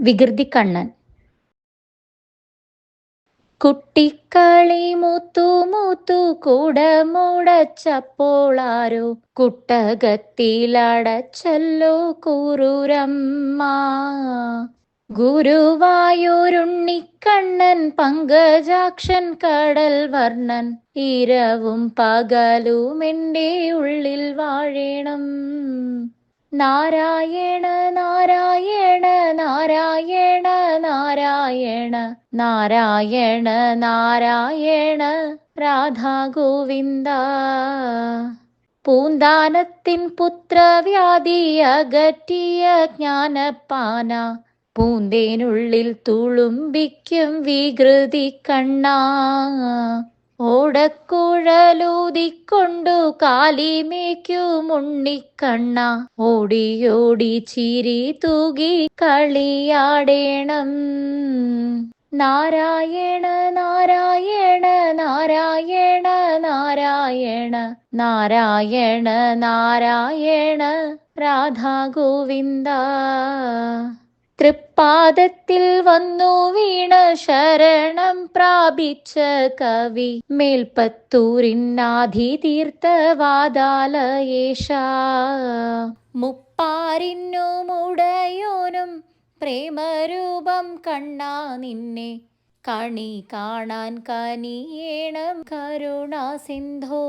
വികൃതിക്കണ്ണൻ കുട്ടിക്കളി മൂത്തു മൂത്തു കുടമുടച്ചപ്പോളാരോ കുട്ടകത്തിലടച്ചല്ലോ കൂറുരമ്മ. ഗുരുവായൂരുണ്ണിക്കണ്ണൻ പങ്കജാക്ഷൻ കടൽ വർണൻ ഇരവും പകലും എന്റെ ഉള്ളിൽ വാഴണം. നാരായണ നാരായണ നാരായണ നാരായണ നാരായണ നാരായണ രാധാ ഗോവിന്ദ പൂന്താനത്തിൻ പുത്രവ്യാധി അകറ്റിയ ജ്ഞാനപ്പാന പൂന്തേനുള്ളിൽ തുളുമ്പിക്കും വികൃതി കണ്ണാ. ഓടക്കുഴലൂതിക്കൊണ്ടു കാലിമേക്കുമുണ്ണിക്കണ്ണ ഓടിയോടി ചിരി തൂകി കളിയാടേണം. നാരായണ നാരായണ നാരായണ നാരായണ നാരായണ നാരായണ രാധാ ഗോവിന്ദ തൃപ്പാദത്തിൽ വന്നു വീണ ശരണം പ്രാപിച്ച കവി. മേൽപ്പത്തൂരിനാധി തീർത്ഥവാദാലയേശ മുപ്പാരിന്നു മുടയോനും പ്രേമരൂപം കണ്ണാ നിന്നെ. കണി കാണാൻ കനിയേണം കരുണാ സിന്ധോ.